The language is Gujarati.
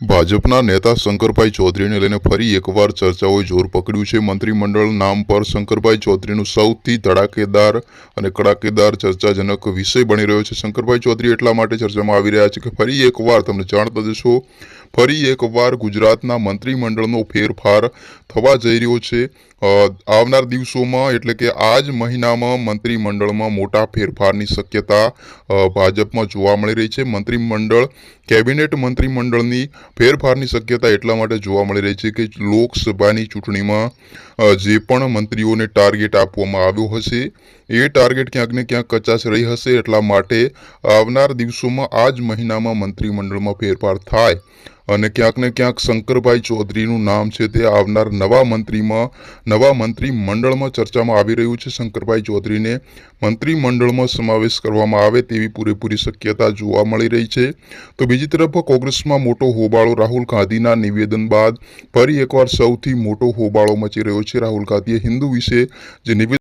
ભાજપના નેતા શંકરભાઈ ચૌધરીને લઈને ફરી એકવાર ચર્ચાઓએ જોર પકડ્યું છે. મંત્રીમંડળ નામ પર શંકરભાઈ ચૌધરીનું સૌથી ધડાકેદાર અને કડાકેદાર ચર્ચાજનક વિષય બની રહ્યો છે. શંકરભાઈ ચૌધરી એટલા માટે ચર્ચામાં આવી રહ્યા છે કે ફરી એકવાર તમને જાણતા જશો, ફરી એકવાર ગુજરાતના મંત્રીમંડળનો ફેરફાર થવા જઈ રહ્યો છે. આવનાર દિવસોમાં એટલે કે આ જ મહિનામાં મંત્રીમંડળમાં મોટા ફેરફારની શક્યતા ભાજપમાં જોવા મળી રહી છે. મંત્રીમંડળ, કેબિનેટ મંત્રીમંડળની ફેરફારની શક્યતા એટલા માટે જોવા મળી રહી છે કે લોકસભાની ચૂંટણીમાં જે પણ મંત્રીઓને ટાર્ગેટ આપવામાં આવ્યો હશે, એ ટાર્ગેટ ક્યાંક ને ક્યાંક કચાશ રહી હશે એટલા માટે આવનાર દિવસોમાં આ જ મહિનામાં મંત્રીમંડળમાં ફેરફાર થાય. અને ક્યાંક ને ક્યાંક શંકરભાઈ ચૌધરીનું નામ છે તે આવનાર નવા મંત્રીમાં, નવા મંત્રીમંડળમાં ચર્ચામાં આવી રહ્યું છે. શંકરભાઈ ચૌધરીને મંત્રીમંડળમાં સમાવેશ કરવામાં આવે તેવી પૂરેપૂરી શક્યતા જોવા મળી રહી છે. તો બીજી તરફ કોંગ્રેસમાં મોટો હોબાળો રાહુલ ગાંધીના નિવેદન બાદ ફરી એકવાર સૌથી મોટો હોબાળો મચી રહ્યો છે. રાહુલ ગાંધીએ હિન્દુ વિશે જે નિવેદન